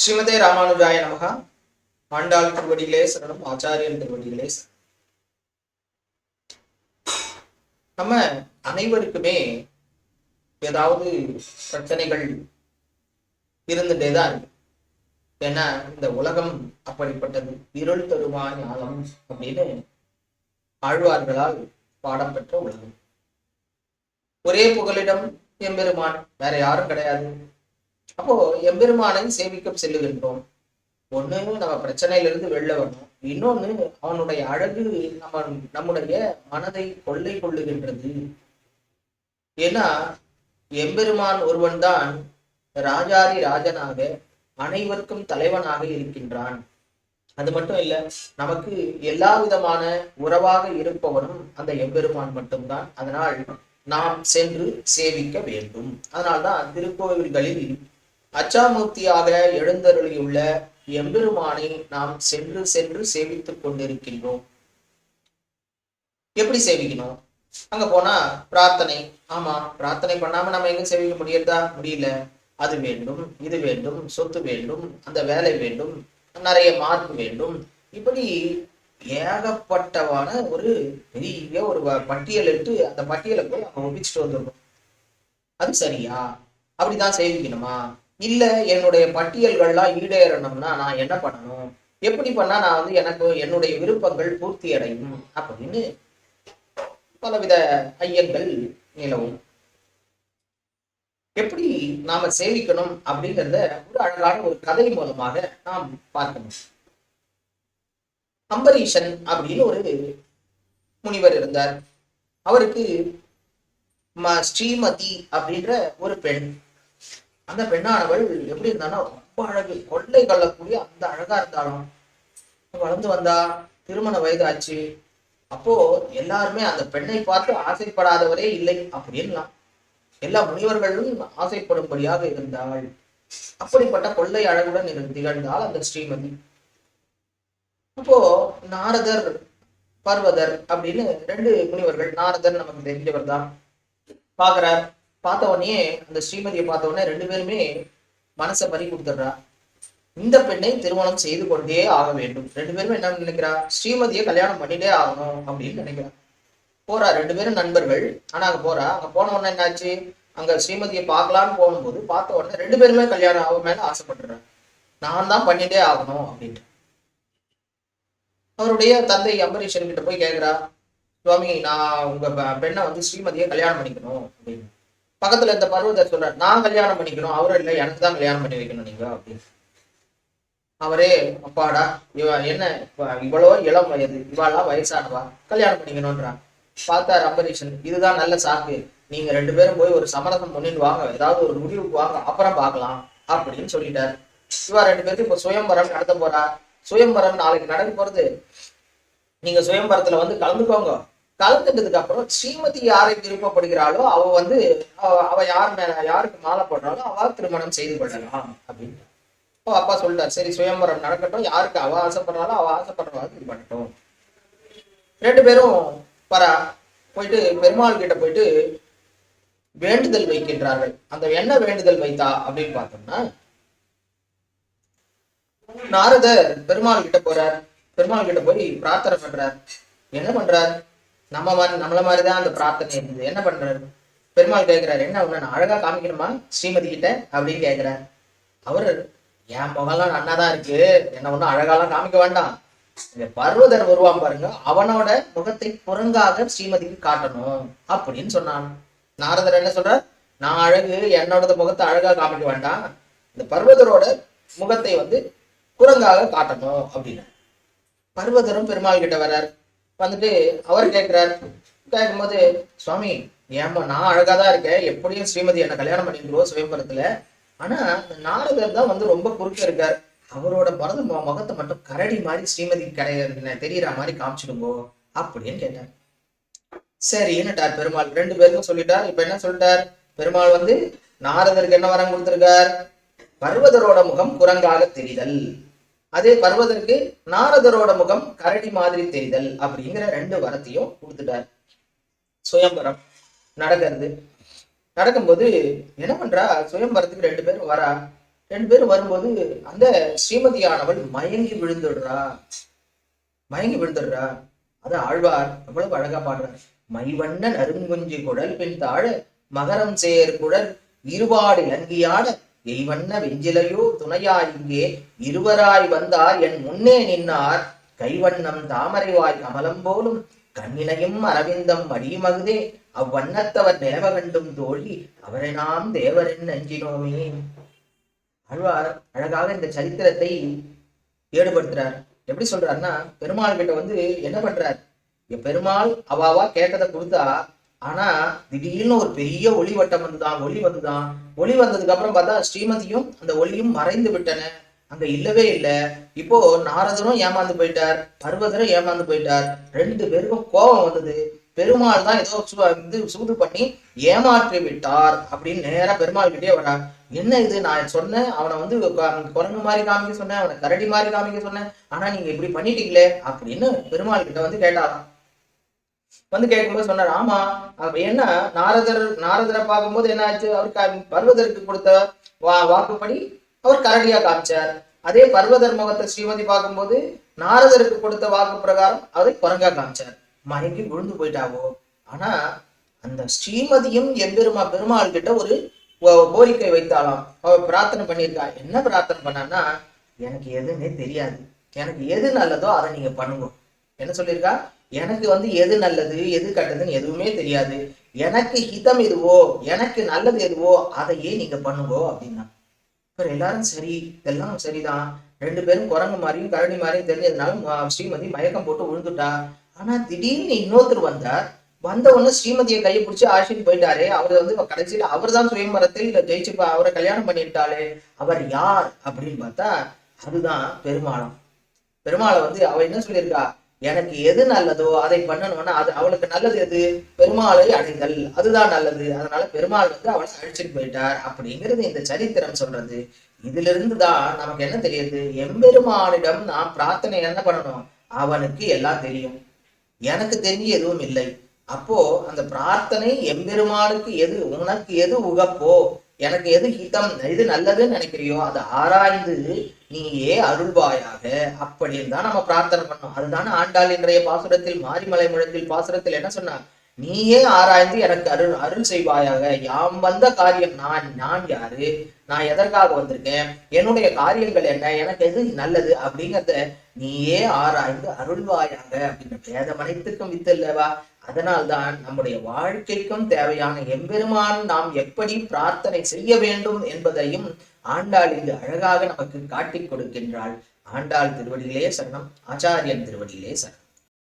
ஸ்ரீமதே ராமானுஜாய நமகா. ஆண்டாள் திருவடிகளே சரணம் ஆச்சாரியன் திருவடிகளே. நம்ம அனைவருக்குமே ஏதாவது பிரச்சனைகள் இருந்துட்டே தான் இருக்கு. ஏன்னா இந்த உலகம் அப்படிப்பட்டது இருள் தருமா ஞானம் அப்படின்னு ஆழ்வார்களால் பாடம் பெற்ற உலகம். ஒரே புகலிடம் எம்பெருமான் வேற யாரும் கிடையாது. அப்போ எம்பெருமானை சேவிக்க செல்லுகின்றோம். ஒண்ணு நம்ம பிரச்சனையிலிருந்து வெளில வரணும். இன்னொன்னு அவனுடைய அழகு நம்ம நம்முடைய மனதை கொள்ளை கொள்ளுகின்றது. ஏன்னா எம்பெருமான் ஒருவன் தான் ராஜாதி ராஜனாக அனைவருக்கும் தலைவனாக இருக்கின்றான். அது மட்டும் இல்ல நமக்கு எல்லா விதமான உறவாக இருப்பவனும் அந்த எம்பெருமான் மட்டும்தான். அதனால் நாம் சென்று சேவிக்க வேண்டும். அதனால்தான் திருக்கோவில்களில் அச்சாமூர்த்தியாக எழுந்தருளியுள்ள எம்பெருமானை நாம் சென்று சென்று சேவித்துக் கொண்டிருக்கின்றோம். எப்படி சேவிக்கணும்? அங்க போனா பிரார்த்தனை. ஆமா பிரார்த்தனை பண்ணாம நம்ம எங்க சேவிக்க முடியறதா? முடியல. அது வேண்டும் இது வேண்டும் சொத்து வேண்டும் அந்த வேலை வேண்டும் நிறைய மார்க் வேண்டும். இப்படி ஏகப்பட்டவான ஒரு பெரிய ஒரு வ- பட்டியல் அந்த பட்டியலை போய் அவங்க ஒப்பிச்சுட்டு வந்துடணும். அது சரியா? அப்படிதான் சேவிக்கணுமா? இல்ல என்னுடைய பட்டியல்கள்லாம் ஈடேறணும்னா நான் என்ன பண்ணணும்? எப்படி பண்ணா நான் வந்து எனக்கு என்னுடைய விருப்பங்கள் பூர்த்தி அடையும் அப்படின்னு பலவித ஐயங்கள் நிலவும். எப்படி நாம சேவிக்கணும் அப்படிங்கிறத ஒரு அழகான ஒரு கதை மூலமாக நாம் பார்க்கணும். அம்பரீஷன் அப்படின்னு ஒரு முனிவர் இருந்தார். அவருக்கு ம- ஸ்ரீமதி அப்படின்ற ஒரு பெண் அந்த பெண்ணானவள் எப்படி இருந்தானா ரொம்ப அழகு கொள்ளை கல்லக்கூடிய அந்த அழகா இருந்தாலும் வளர்ந்து வந்தா திருமண வயது ஆச்சு அப்போ எல்லாருமே அந்த பெண்ணை பார்த்து ஆசைப்படாதவரே இல்லை அப்படின்லாம் எல்லா முனிவர்களும் ஆசைப்படும்படியாக இருந்தாள். அப்படிப்பட்ட கொள்ளை அழகுடன் இருந்து திகழ்ந்தாள் அந்த ஸ்ரீமதி. அப்போ நாரதர் பர்வதர் அப்படின்னு ரெண்டு முனிவர்கள் நாரதர் நமக்கு தெரிஞ்சவர் தான் பாக்குறார் பார்த்த உடனே அந்த ஸ்ரீமதியை பார்த்த உடனே ரெண்டு பேருமே மனசை பறி கொடுத்துட்றா. இந்த பெண்ணை திருமணம் செய்து கொண்டே ஆக வேண்டும். ரெண்டு பேருமே என்ன நினைக்கிறா? ஸ்ரீமதியை கல்யாணம் பண்ணிட்டே ஆகணும் அப்படின்னு நினைக்கிறா. போறா ரெண்டு பேரும் நண்பர்கள். ஆனா அங்க போறா. அங்க போன உடனே என்னாச்சு? அங்க ஸ்ரீமதியை பார்க்கலான்னு போகும்போது பார்த்த உடனே ரெண்டு பேருமே கல்யாணம் ஆகும் மேல ஆசைப்பட்டுறாங்க நான் தான் பண்ணிட்டே ஆகணும் அப்படின்ட்டு. அவருடைய தந்தை அம்பரீஷன் கிட்ட போய் கேக்குறா சுவாமி நான் உங்க பெண்ணை வந்து ஸ்ரீமதியை கல்யாணம் பண்ணிக்கணும் அப்படின்னு. பக்கத்துல இந்த பருவத்தை சொல்றாரு நான் கல்யாணம் பண்ணிக்கணும் அவரும் இல்லை எனக்கு தான் கல்யாணம் பண்ணி வைக்கணும் நீங்க அப்படின்னு. அவரே அப்பாடா இவ என்ன இவ்வளோ இளம் வயது இவாளா வயசானவா கல்யாணம் பண்ணிக்கணும்ன்றான். பார்த்தா அம்பரீஷன் இதுதான் நல்ல சாக்கு நீங்க ரெண்டு பேரும் போய் ஒரு சமரசம் பண்ணிட்டு வாங்க ஏதாவது ஒரு முடிவுக்கு வாங்க அப்புறம் பார்க்கலாம் அப்படின்னு சொல்லிட்டாரு. இவா ரெண்டு பேருக்கு இப்போ சுயம்பரம் நடத்த போறா. சுயம்பரம் நாளைக்கு நடக்க போறது நீங்க சுயம்பரத்துல வந்து கலந்துக்கோங்க. கலந்துட்டதுக்கு அப்புறம் ஸ்ரீமதி யாரை விருப்பப்படுகிறாளோ அவ வந்து அவ- யார் மேல யாருக்கு மாலை போடுறாளோ அவ திருமணம் செய்து கொள்ளலாம் அப்படின்னு. அப்போ அப்பா சொல்லிட்டார் சரி சுயம்பரம் நடக்கட்டும் யாருக்கு அவ ஆசைப்படுறாளோ அவ ஆசைப்படுறவாங்க இது பண்ணட்டும். ரெண்டு பேரும் வரா போயிட்டு பெருமாள் கிட்ட போயிட்டு வேண்டுதல் வைக்கின்றார்கள். அந்த என்ன வேண்டுதல் வைத்தா அப்படின்னு பார்த்தோம்னா நாரதர் பெருமாள் கிட்ட போறார். பெருமாள் கிட்ட போய் பிரார்த்தனை பண்றார். என்ன பண்றார்? நம்ம மாதிரி நம்மள மாதிரிதான் அந்த பிரார்த்தனை இருந்தது. என்ன பண்றாரு? பெருமாள் கேட்கிறாரு என்ன உன்னை நான் அழகா காமிக்கணுமா? ஸ்ரீமதி கிட்ட? அப்படின்னு கேட்கிறார் அவரு என் முகம்லாம் நன்னா தான் இருக்கு. என்ன ஒன்றும் அழகாலாம் காமிக்க வேண்டாம். இந்த பர்வதர் வருவான் பாருங்க அவனோட முகத்தை புறங்காக ஸ்ரீமதிக்கு காட்டணும். அப்படின்னு சொன்னான். நாரதர் என்ன சொல்ற நான் அழகு என்னோட முகத்தை அழகா காமிக்க வேண்டாம். இந்த பர்வதரோட முகத்தை வந்து குரங்காக காட்டணும். அப்படின்னு பர்வதரும் பெருமாள் கிட்ட வர்றார். வந்துட்டு அவர் கேட்கிறார் கேட்கும்போது சுவாமி ஏம்மா நான் அழகா தான் இருக்கேன். எப்படியும் ஸ்ரீமதி என்ன கல்யாணம் பண்ணிருக்கோம் சுயம்பரத்துல. ஆனா நாலு நாரதர் தான் வந்து ரொம்ப குறுக்க இருக்கார். அவரோட பரத முகத்தை மட்டும் கரடி மாதிரி ஸ்ரீமதி கிடையாது தெரியற மாதிரி காமிச்சிடுங்கோ அப்படின்னு கேட்டார். சரின்னுட்டார் பெருமாள்? ரெண்டு பேருக்கும் சொல்லிட்டார். இப்ப என்ன சொல்லிட்டார்? பெருமாள் வந்து நாரதருக்கு என்ன வரம் கொடுத்திருக்கார்? பர்வதரோட முகம் குரங்காக தெரிதல். அதே பர்வதருக்கு நாரதரோட முகம் கரடி மாதிரி தெரிதல் அப்படிங்கிற ரெண்டு வரத்தையும் கொடுத்துட்டார். சுயம்பரம் நடக்கிறது. நடக்கும்போது என்ன பண்றா? சுயம்பரத்துக்கு ரெண்டு பேரும் வரா. ரெண்டு பேரும் வரும்போது அந்த ஸ்ரீமதியானவள் மயங்கி விழுந்துடுறா. மயங்கி விழுந்துடுறா. அது ஆழ்வார் அவ்வளவு அழகா பாடுறார். மைவண்ண நறுங்குஞ்சி குடல் பின் தாழ மகரம் சேர் குடல் இருபாடு இலங்கியாட எய்வண்ண வெஞ்சிலையோ துணையாய் இங்கே இருவராய் வந்தார். என் முன்னே நின்னார். கைவண்ணம் தாமரைவாய் கமலம் போலும் கண்ணினையும் அரவிந்தம் மடியுமகுதே அவ்வண்ணத்தவர் தேவ கண்டும் தோழி அவரை நாம் தேவரின் நஞ்சினோமே. அழ்வார் அழகாக இந்த சரித்திரத்தை ஈடுபடுத்துறார் எப்படி சொல்றாருன்னா பெருமாள் கிட்ட வந்து என்ன பண்றார்? பெருமாள் அவாவா கேட்டதை கொடுத்தா ஆனா திடீர்னு ஒரு பெரிய ஒளி வட்டம் வந்துதான் ஒளி வந்துதான் ஒளி வந்ததுக்கு அப்புறம் பார்த்தா ஸ்ரீமதியும் அந்த ஒளியும் மறைந்து விட்டன. அங்க இல்லவே இல்லை. இப்போ நாரதரும் ஏமாந்து போயிட்டார். பர்வதரும் ஏமாந்து போயிட்டார். ரெண்டு பேருக்கும் கோபம் வந்தது. பெருமாள் தான் ஏதோ வந்து சூது பண்ணி ஏமாற்றி விட்டார் அப்படின்னு நேரா பெருமாள் கிட்டே வரார் என்ன இது? நான் சொன்னேன். அவனை வந்து குரங்கு மாதிரி காமிக்க சொன்னேன். அவனை கரடி மாதிரி காமிக்க சொன்னேன். ஆனா நீங்க இப்படி பண்ணிட்டீங்களே? அப்படின்னு பெருமாள் கிட்ட வந்து கேட்டாராம். வந்து கேட்கும்போது சொன்னார் ஆமா அப்ப என்ன நாரதர் நாரதரை பார்க்கும்போது என்ன ஆச்சு அவர் பர்வதற்கு கொடுத்த வா வாக்குப்படி அவர் கரடியா காமிச்சார். அதே பர்வதர் முகத்தை ஸ்ரீமதி பார்க்கும்போது நாரதருக்கு கொடுத்த வாக்கு பிரகாரம் அதை குரங்கா காமிச்சார். மயங்கி விழுந்து போயிட்டாவோ? ஆனா அந்த ஸ்ரீமதியும் எம்பெருமா பெருமாள் கிட்ட ஒரு கோரிக்கை வைத்தாலாம் அவ பிரார்த்தனை பண்ணியிருக்கா. என்ன பிரார்த்தனை பண்ணான்னா எனக்கு எதுன்னே தெரியாது. எனக்கு எது நல்லதோ அதை நீங்க பண்ணுங்க. என்ன சொல்லியிருக்கா? எனக்கு வந்து எது நல்லது எது கெட்டதுன்னு எதுவுமே தெரியாது. எனக்கு ஹிதம் எதுவோ எனக்கு நல்லது எதுவோ அதையே நீங்க பண்ணுங்கோ அப்படின்னா. இப்போ எல்லாரும் சரி இதெல்லாம் சரிதான். ரெண்டு பேரும் குரங்கு மாதிரியும் கரடி மாதிரியும் தெரிஞ்சதுனால ஸ்ரீமதி மயக்கம் போட்டு விழுந்துட்டா ஆனா திடீர்னு இன்னொருத்தர் வந்தார். வந்த உடனே ஸ்ரீமதியை கையை பிடிச்சி ஆஷின்னு போயிட்டாரே. அவர் வந்து கடைசியில அவர் தான் சுயம்பரத்தில் ஜெயிச்சு பா- அவரை கல்யாணம் பண்ணிட்டாளே. அவர் யார் அப்படின்னு பார்த்தா அதுதான் பெருமாளம். பெருமாளை வந்து அவ என்ன சொல்லியிருக்கா? எனக்கு எது நல்லதோ அதை பண்ணணும்னா அது அவளுக்கு நல்லது எது? பெருமாளை அடைதல். அதுதான் நல்லது. அதனால பெருமாள் வந்து அவளை அழிச்சிட்டு போயிட்டார் அப்படிங்கிறது இந்த சரித்திரம் சொல்றது. இதிலிருந்து தான் நமக்கு என்ன தெரியுது? எம்பெருமானிடம் நாம் பிரார்த்தனை என்ன பண்ணணும்? அவனுக்கு எல்லாம் தெரியும். எனக்கு தெரிஞ்சு எதுவும் இல்லை. அப்போ அந்த பிரார்த்தனை எம்பெருமானுக்கு எது? உனக்கு எது உகப்போ? எனக்கு எது ஹிதம்? எது நல்லதுன்னு நினைக்கிறியோ அதை ஆராய்ந்து நீயே அருள்வாயாக. அப்படின்னு தான் நம்ம பிரார்த்தனை பண்ணோம். அதுதானே ஆண்டாள் இன்றைய பாசுரத்தில் மாரிமலை முழத்தில் பாசுரத்தில் என்ன சொன்னார்? நீயே ஆராய்ந்து எனக்கு அருள் அருள் செய்வாயாக. யாம் வந்த காரியம் நான் நான் யாரு? நான் எதற்காக வந்திருக்கேன்? என்னுடைய காரியங்கள் என்ன? எனக்கு எது நல்லது? அப்படிங்கிறத நீயே ஆராய்ந்து அருள்வாயாக. அப்படின்ற வேதம் அனைத்துக்கும் வித்து இல்லவா அதனால்தான் நம்முடைய வாழ்க்கைக்கும் தேவையான எம்பெருமான் நாம் எப்படி பிரார்த்தனை செய்ய வேண்டும் என்பதையும் ஆண்டாள் இது அழகாக நமக்கு காட்டிக் கொடுக்கின்றாள். ஆண்டாள் திருவடியிலே சரணம் ஆச்சாரியன் திருவடியிலே சரணம்.